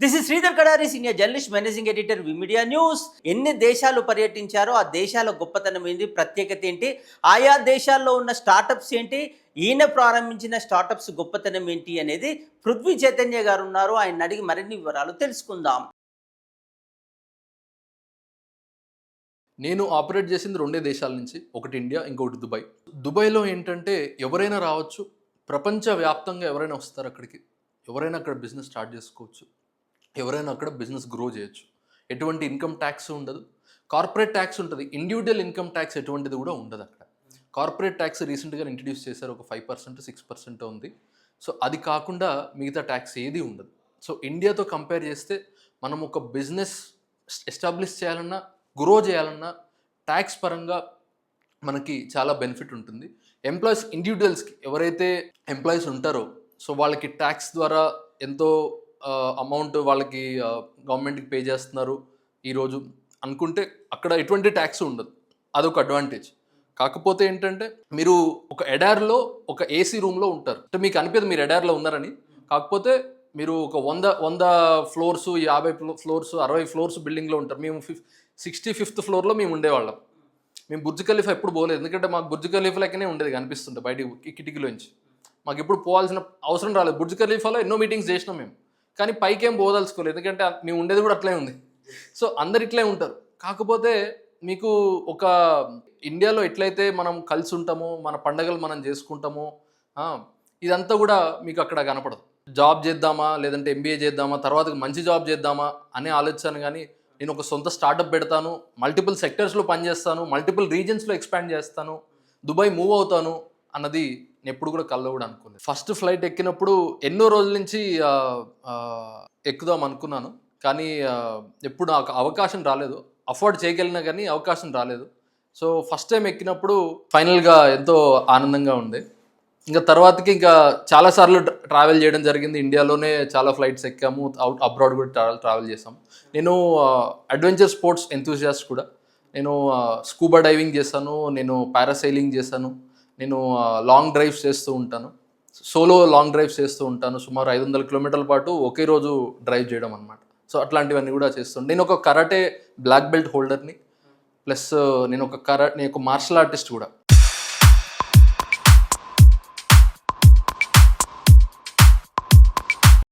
This is Sridhar Kadari senior journalist managing editor media news ఎన్ని దేశాలు పర్యటించారో ఆ దేశాల గొప్పతనం ఏంటి ప్రత్యేకత ఏంటి ఆయా దేశాల్లో ఉన్న స్టార్టప్స్ ఏంటి ఈయన ప్రారంభించిన స్టార్టప్స్ గొప్పతనం ఏంటి అనేది పృథ్వీ చైతన్య గారు ఉన్నారు. ఆయన అడిగి మరిన్ని వివరాలు తెలుసుకుందాం. నేను ఆపరేట్ చేసింది రెండే దేశాల నుంచి ఒకటి ఇండియా ఇంకొకటి దుబాయ్. దుబాయ్లో ఏంటంటే ఎవరైనా రావచ్చు ప్రపంచవ్యాప్తంగా ఎవరైనా వస్తారు అక్కడికి. ఎవరైనా అక్కడ బిజినెస్ స్టార్ట్ చేసుకోవచ్చు. ఎవరైనా అక్కడ బిజినెస్ గ్రో చేయొచ్చు. ఎటువంటి ఇన్కమ్ ట్యాక్స్ ఉండదు. కార్పొరేట్ ట్యాక్స్ ఉంటుంది. ఇండివిజువల్ ఇన్కమ్ ట్యాక్స్ ఎటువంటిది కూడా ఉండదు అక్కడ. కార్పొరేట్ ట్యాక్స్ రీసెంట్గా ఇంట్రడ్యూస్ చేశారు. ఒక ఫైవ్ పర్సెంట్ సిక్స్ పర్సెంట్ ఉంది. సో అది కాకుండా మిగతా ట్యాక్స్ ఏది ఉండదు. సో ఇండియాతో కంపేర్ చేస్తే మనం ఒక బిజినెస్ ఎస్టాబ్లిష్ చేయాలన్నా గ్రో చేయాలన్నా ట్యాక్స్ పరంగా మనకి చాలా బెనిఫిట్ ఉంటుంది. ఎంప్లాయీస్ ఇండివిజువల్స్కి ఎవరైతే ఎంప్లాయీస్ ఉంటారో సో వాళ్ళకి ట్యాక్స్ ద్వారా ఎంతో అమౌంట్ వాళ్ళకి గవర్నమెంట్కి పే చేస్తున్నారు ఈరోజు అనుకుంటే అక్కడ ఎటువంటి ట్యాక్స్ ఉండదు. అదొక అడ్వాంటేజ్ కాకపోతే ఏంటంటే మీరు ఒక ఎడార్లో ఒక ఏసీ రూమ్లో ఉంటారు. అంటే మీకు అనిపించదు మీరు ఎడార్లో ఉన్నారని. కాకపోతే మీరు ఒక వంద వంద ఫ్లోర్స్ యాభై ఫ్లోర్స్ అరవై ఫ్లోర్స్ బిల్డింగ్లో ఉంటారు. మేము ఫిఫ్ సిక్స్టీ ఫిఫ్త్ ఫ్లోర్లో మేము ఉండేవాళ్ళం. మేము బుర్జ్ ఖలీఫా ఎప్పుడు పోలేదు. ఎందుకంటే మాకు బుర్జ్ ఖలీఫా లెక్కనే ఉండేది కనిపిస్తుండే బయట కిటికీలోంచి. మాకు ఎప్పుడు పోవాల్సిన అవసరం రాలేదు. బుర్జ్ ఖలీఫాలో ఎన్నో మీటింగ్స్ చేసినాం మేము. కానీ పైకేం పోదలుచుకోలేదు ఎందుకంటే మేము ఉండేది కూడా అట్లే ఉంది. సో అందరు ఇట్లే ఉంటారు. కాకపోతే మీకు ఒక ఇండియాలో ఎట్లయితే మనం కలిసి ఉంటామో మన పండగలు మనం చేసుకుంటామో ఇదంతా కూడా మీకు అక్కడ కనపడదు. జాబ్ చేద్దామా లేదంటే ఎంబీఏ చేద్దామా తర్వాత మంచి జాబ్ చేద్దామా అనే ఆలోచన కానీ నేను ఒక సొంత స్టార్టప్ పెడతాను మల్టిపుల్ సెక్టర్స్లో పనిచేస్తాను మల్టిపుల్ రీజన్స్లో ఎక్స్పాండ్ చేస్తాను దుబాయ్ మూవ్ అవుతాను అన్నది ఎప్పుడు కూడా కల్లో కూడా అనుకోలేదు. ఫస్ట్ ఫ్లైట్ ఎక్కినప్పుడు ఎన్నో రోజుల నుంచి ఎక్కుదాం అనుకున్నాను. కానీ ఎప్పుడు నాకు అవకాశం రాలేదు. అఫోర్డ్ చేయగలిగినా కానీ అవకాశం రాలేదు. సో ఫస్ట్ టైం ఎక్కినప్పుడు ఫైనల్గా ఎంతో ఆనందంగా ఉంది ఇంకా తర్వాతకి ఇంకా చాలాసార్లు ట్రావెల్ చేయడం జరిగింది. ఇండియాలోనే చాలా ఫ్లైట్స్ ఎక్కాము. అవుట్ అబ్రాడ్ కూడా ట్రావెల్ ట్రావెల్ చేసాం. నేను అడ్వెంచర్ స్పోర్ట్స్ ఎంతూజియాస్ట్ కూడా. నేను స్కూబా డైవింగ్ చేశాను. నేను పారాసైలింగ్ చేశాను. నేను లాంగ్ డ్రైవ్స్ చేస్తూ ఉంటాను. సోలో లాంగ్ డ్రైవ్స్ చేస్తూ ఉంటాను. సుమారు ఐదు వందల కిలోమీటర్ల పాటు ఒకే రోజు డ్రైవ్ చేయడం అనమాట సో అట్లాంటివన్నీ కూడా చేస్తాను నేను ఒక కరాటే బ్లాక్ బెల్ట్ హోల్డర్ని ప్లస్ నేను ఒక కరా నేను ఒక మార్షల్ ఆర్టిస్ట్ కూడా.